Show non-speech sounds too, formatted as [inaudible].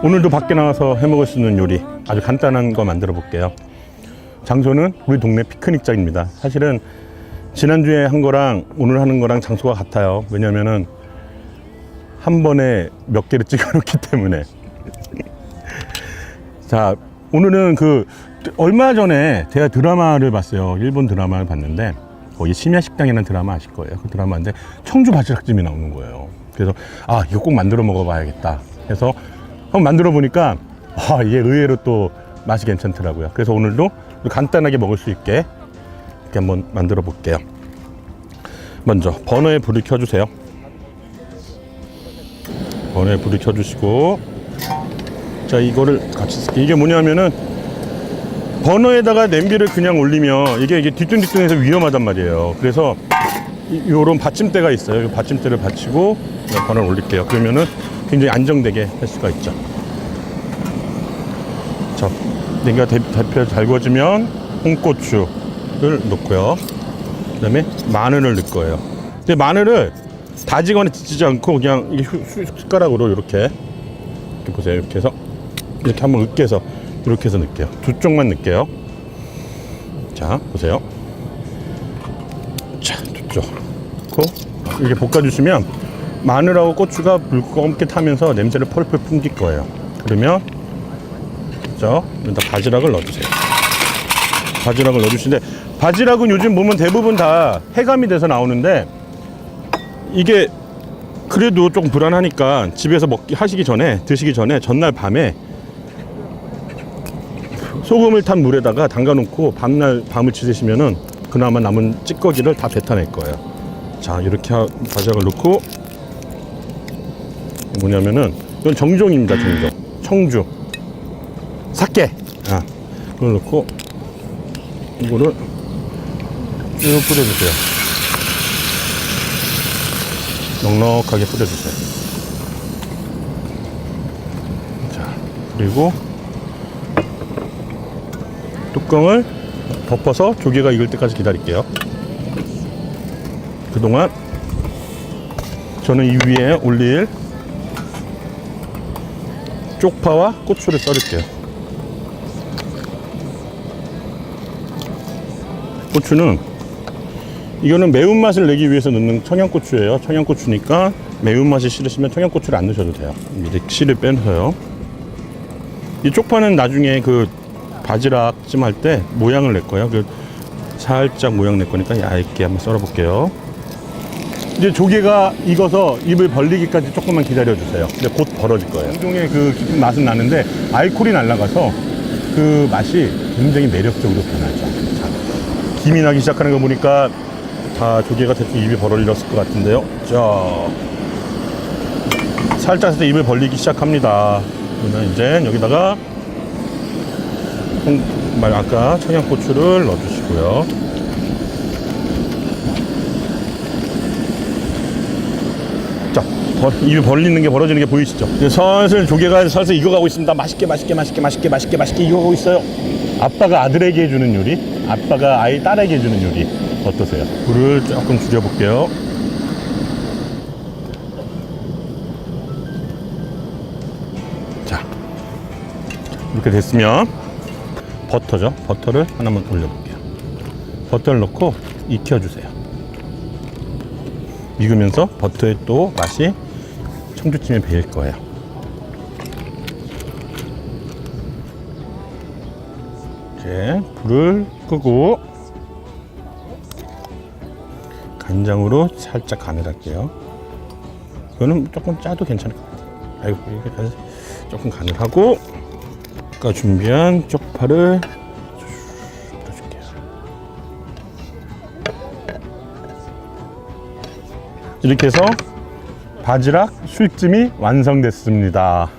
오늘도 밖에 나가서 해 먹을 수 있는 요리 아주 간단한 거 만들어 볼게요. 장소는 우리 동네 피크닉장입니다. 사실은 지난주에 한 거랑 오늘 하는 거랑 장소가 같아요. 왜냐면은 한 번에 몇 개를 [laughs] 찍어 놓기 때문에. 자, 오늘은 그 얼마 전에 제가 드라마를 봤어요. 일본 드라마를 봤는데 거기 심야 식당이라는 드라마 아실 거예요. 그 드라마인데 청주 바지락찜이 나오는 거예요. 그래서 아 이거 꼭 만들어 먹어 봐야겠다. 해서 한번 만들어 보니까 아 이게 의외로 또 맛이 괜찮더라고요. 그래서 오늘도 간단하게 먹을 수 있게 이렇게 한번 만들어 볼게요. 먼저 버너에 불을 켜주세요. 버너에 불을 켜주시고 자 이거를 같이 쓸게요. 이게 뭐냐면은 버너에다가 냄비를 그냥 올리면 이게 이게 뒤뚱뒤뚱해서 위험하단 말이에요. 그래서 이- 요런 받침대가 있어요. 이 받침대를 받치고 버너를 올릴게요. 그러면은 굉장히 안정되게 할 수가 있죠. 자, 냉기가 대, 대표 잘 구워지면 홍고추를 넣고요. 그다음에 마늘을 넣을 거예요. 근데 마늘을 다지거나 지지지 않고 그냥 이게 숟가락으로 이렇게 이렇게 보세요. 이렇게 해서 이렇게 한번 으깨서 이렇게 해서 넣을게요. 두 쪽만 넣을게요. 자, 보세요. 자, 두 쪽. 이렇게 볶아주시면 마늘하고 고추가 물검게 타면서 냄새를 펄펄 풍길 거예요. 그러면 자, 여기다 바지락을 넣어주세요. 바지락을 넣어주시는데 바지락은 요즘 보면 대부분 다 해감이 돼서 나오는데 이게 그래도 조금 불안하니까 집에서 먹기 하시기 전에 드시기 전에 전날 밤에 소금을 탄 물에다가 담가 놓고 밤날 밤을 지새시면은 그나마 남은 찌꺼기를 다 뱉어낼 거예요. 자 이렇게 하- 바지락을 넣고 뭐냐면은 이건 정종입니다 정종. 청주. 사케 아 그걸 넣고 이거를 쭉 뿌려주세요. 넉넉하게 뿌려주세요. 자 그리고 뚜껑을 덮어서 조개가 익을 때까지 기다릴게요. 그동안 저는 이 위에 올릴 쪽파와 고추를 썰을게요. 고추는 이거는 매운맛을 내기 위해서 넣는 청양고추예요. 청양고추니까 매운맛이 싫으시면 청양고추를 안 넣으셔도 돼요. 이제 씨를 빼서요. 이 쪽파는 나중에 그 바지락 찜 할 때 모양을 낼 거예요. 그 살짝 모양 낼 거니까 얇게 한번 썰어 볼게요. 이제 조개가 익어서 입을 벌리기까지 조금만 기다려 주세요. 근데 곧 벌어질 거예요. 종의 그 깊은 맛은 나는데 알코올이 날라가서 그 맛이 굉장히 매력적으로 변하죠. 자, 김이 나기 시작하는 거 보니까 다 조개가 대충 입이 벌어졌을 것 같은데요. 자, 살짝 해서 입을 벌리기 시작합니다. 그러면 이제 여기다가 홍, 말 아까 청양고추를 넣어주시고요. 자, 벌- 입이 벌리는 게 벌어지는 게 보이시죠? 이제 슬슬 조개가 슬슬 익어가고 있습니다. 맛있게 맛있게 맛있게 맛있게 맛있게 맛있게 익어가고 있어요. 아빠가 아들에게 해주는 요리, 아빠가 아이 딸에게 해주는 요리 어떠세요? 불을 조금 줄여볼게요. 자, 이렇게 됐으면 버터죠. 버터를 하나만 올려볼게요. 버터를 넣고 익혀주세요. 익으면서 버터의 또 맛이 청주찜에 배일 거예요. 이제 불을 끄고 간장으로 살짝 간을 할게요. 이거는 조금 짜도 괜찮을 것 같아요. 아이고, 이렇게 간- 조금 간을 하고 아까 준비한 쪽파를 뿌려줄게요. 이렇게 해서 바지락 술찜이 완성됐습니다.